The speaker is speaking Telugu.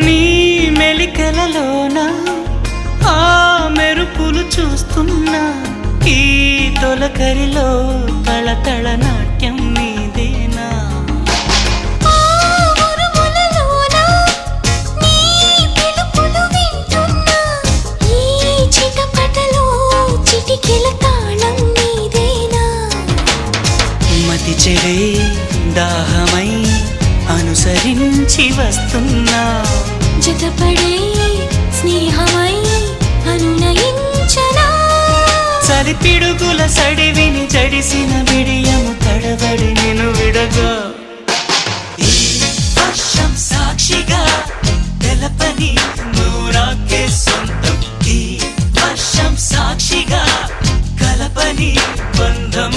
నీ మెలికలలోన ఆ మెరుపులు చూస్తున్నా ఈ తొలకరిలో తళతళ నాట్యం నీదేనా? ఆ ఉరుములలోన నీ పిలుపులు వింటున్నా ఈ చిటపటలో చిటికెల తాళం నీదేనా? మతి చెడే దాహమై అనుసరించి వస్తున్నా. జతపడై స్నేహమై అనునయించనా? సరిపిడుగుల సడివిని జడిసిన విడియము తడబడి నేను విడగా. ఈ వర్షం సాక్షిగా తెలపని నూరాకే సొంతం. ఈ వర్షం సాక్షిగా కలపని బంధం.